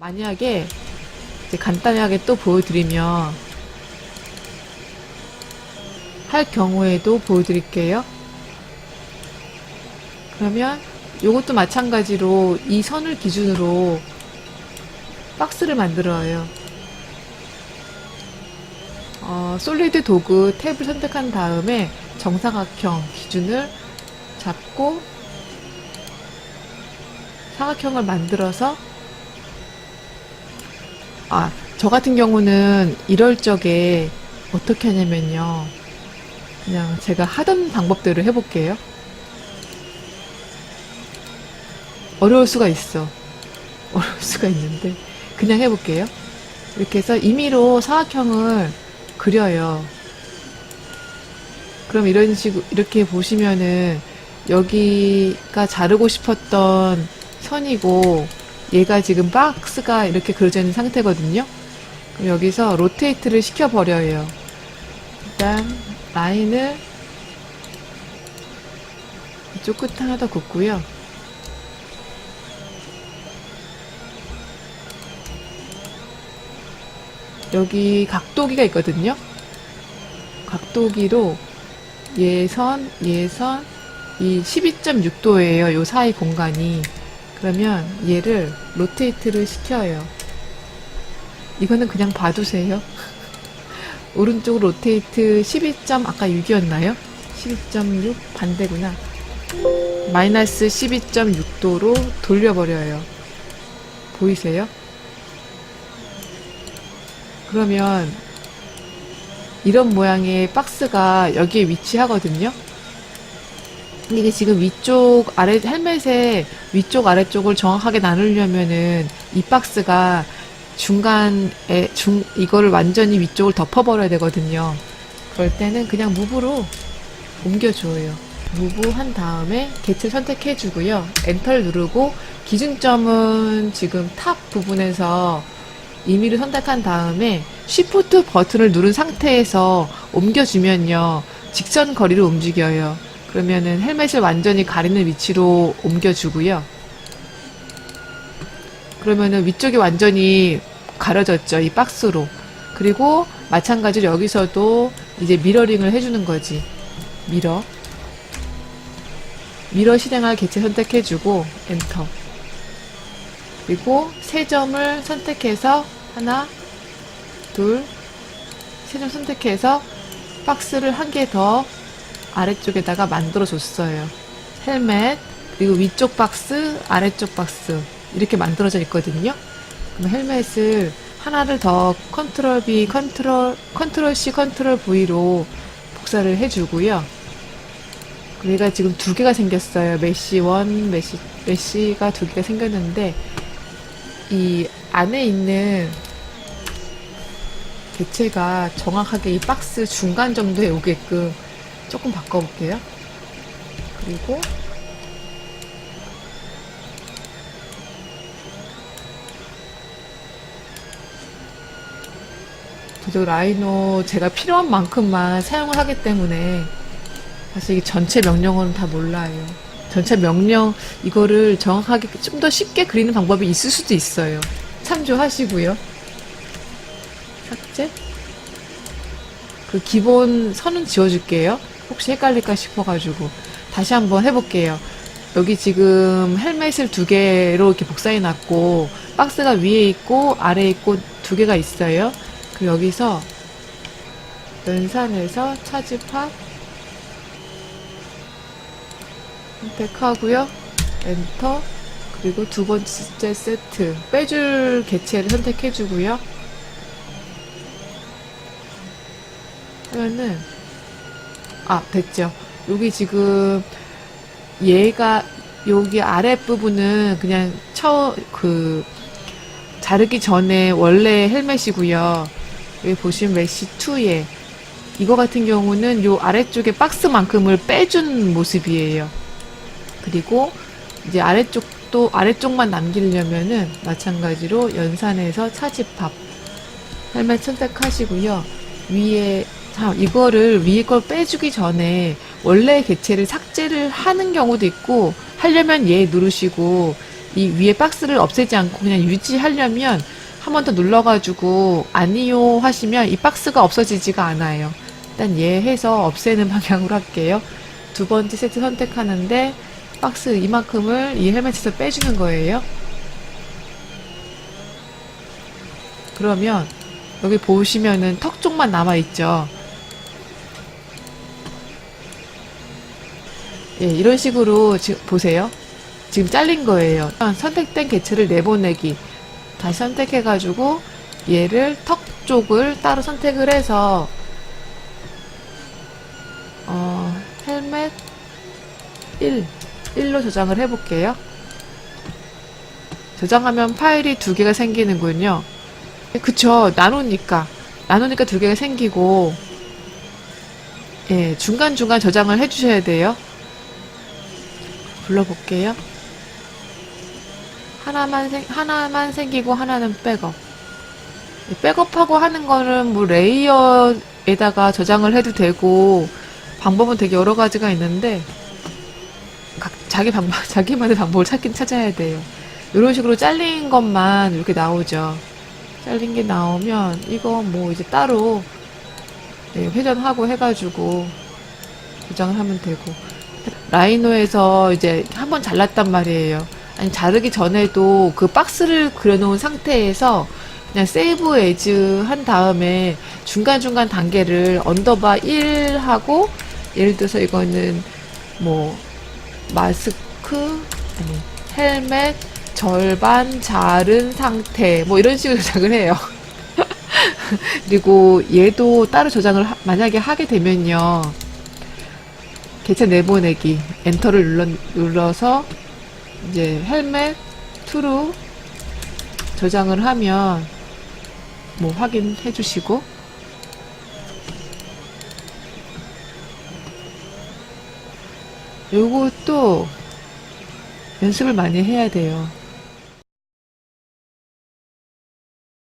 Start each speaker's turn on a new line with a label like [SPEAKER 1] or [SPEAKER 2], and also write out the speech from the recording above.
[SPEAKER 1] 만약에 이제 간단하게 또 보여드리면 할 경우에도 보여드릴게요. 그러면 이것도 마찬가지로 이 선을 기준으로 박스를 만들어요. 어, 솔리드 도구 탭을 선택한 다음에 정사각형 기준을 잡고 사각형을 만들어서 아, 저 같은 경우는 이럴 적에 어떻게 하냐면요. 그냥 제가 하던 방법대로 해볼게요. 어려울 수가 있어. 어려울 수가 있는데, 그냥 해볼게요. 이렇게 해서 임의로 사각형을 그려요. 그럼 이런 식으로, 이렇게 보시면은, 여기가 자르고 싶었던 선이고, 얘가 지금 박스가 이렇게 그려져 있는 상태거든요. 그럼 여기서 로테이트를 시켜버려요. 일단, 라인을 이쪽 끝 하나 더 긋고요. 여기 각도기가 있거든요. 각도기로 예선, 예선, 이 12.6도예요. 요 사이 공간이. 그러면 얘를 로테이트를 시켜요. 이거는 그냥 봐두세요. 오른쪽 로테이트 12. 아까 6이었나요? 12.6 반대구나. 마이너스 12.6도로 돌려버려요. 보이세요? 그러면 이런 모양의 박스가 여기에 위치하거든요. 근데 이게 지금 위쪽 아래 헬멧의 위쪽 아래쪽을 정확하게 나누려면은 이 박스가 중간에 중 이거를 완전히 위쪽을 덮어버려야 되거든요. 그럴 때는 그냥 무브로 옮겨줘요. 무브 한 다음에 개체 선택해주고요. 엔터를 누르고 기준점은 지금 탑 부분에서 임의를 선택한 다음에 쉬프트 버튼을 누른 상태에서 옮겨주면요. 직선 거리로 움직여요. 그러면은 헬멧을 완전히 가리는 위치로 옮겨주고요. 그러면은 위쪽이 완전히 가려졌죠. 이 박스로. 그리고 마찬가지로 여기서도 이제 미러링을 해주는 거지. 미러. 미러 실행할 개체 선택해주고 엔터. 그리고 세 점을 선택해서 하나, 둘, 세 점 선택해서 박스를 한 개 더 아래쪽에다가 만들어 줬어요. 헬멧, 그리고 위쪽 박스, 아래쪽 박스 이렇게 만들어져 있거든요. 그럼 헬멧을 하나를 더 컨트롤 B, 컨트롤, 컨트롤 C, 컨트롤 V로 복사를 해주고요. 얘가 지금 두 개가 생겼어요. 메시 1, 메시, 메시가 두 개가 생겼는데, 이 안에 있는 개체가 정확하게 이 박스 중간 정도에 오게끔 조금 바꿔볼게요. 그리고 저도 라이노 제가 필요한 만큼만 사용을 하기 때문에 사실 이 전체 명령어는 다 몰라요. 전체 명령 이거를 정확하게 좀 더 쉽게 그리는 방법이 있을 수도 있어요. 참조하시고요. 삭제. 그 기본 선은 지워줄게요. 혹시 헷갈릴까 싶어가지고 다시 한번 해볼게요. 여기 지금 헬멧을 두 개로 이렇게 복사해 놨고 박스가 위에 있고 아래에 있고 두 개가 있어요. 그 여기서 연산해서 차집합 선택하고요. 엔터. 그리고 두 번째 세트. 빼줄 개체를 선택해 주고요. 하면은, 아, 됐죠. 여기 지금, 얘가, 여기 아랫부분은 그냥 처, 그, 자르기 전에 원래 헬멧이고요. 여기 보시면 메시 2에 이거 같은 경우는 요 아래쪽에 박스만큼을 빼준 모습이에요. 그리고 이제 아래쪽도 아래쪽만 남기려면은 마찬가지로 연산해서 차집합 헬멧 선택하시고요. 위에 자 이거를 위에 걸 빼주기 전에 원래 개체를 삭제를 하는 경우도 있고 하려면 얘 누르시고 이 위에 박스를 없애지 않고 그냥 유지하려면 한 번 더 눌러가지고 아니요 하시면 이 박스가 없어지지가 않아요. 일단 얘 해서 없애는 방향으로 할게요. 두 번째 세트 선택하는데 박스 이만큼을 이 헬멧에서 빼주는 거예요. 그러면 여기 보시면은 턱 쪽만 남아있죠. 예, 이런 식으로 지금 보세요. 지금 잘린 거예요. 선택된 개체를 내보내기. 다시 선택해가지고 얘를 턱 쪽을 따로 선택을 해서 어, 헬멧 1, 1로 저장을 해볼게요. 저장하면 파일이 두 개가 생기는군요. 그쵸, 나누니까. 나누니까 두 개가 생기고, 예, 중간중간 저장을 해주셔야 돼요. 불러볼게요. 하나만 생, 하나만 생기고 하나는 백업. 이 백업하고 하는 거는 뭐 레이어에다가 저장을 해도 되고, 방법은 되게 여러 가지가 있는데, 각, 자기 방법, 자기만의 방법을 찾긴 찾아야 돼요. 이런 식으로 잘린 것만 이렇게 나오죠. 잘린 게 나오면, 이거 뭐 이제 따로, 예, 회전하고 해가지고, 저장을 하면 되고. 라이노에서 이제 한 번 잘랐단 말이에요. 아니, 자르기 전에도 그 박스를 그려놓은 상태에서 그냥 세이브 에즈 한 다음에 중간중간 단계를 언더바 1 하고 예를 들어서 이거는 뭐 마스크 아니 헬멧 절반 자른 상태 뭐 이런 식으로 저장을 해요. 그리고 얘도 따로 저장을 하- 만약에 하게 되면요. 개체 내보내기 엔터를 눌러, 눌러서 이제 헬멧 투루 저장을 하면 뭐 확인해 주시고 요것도 연습을 많이 해야 돼요.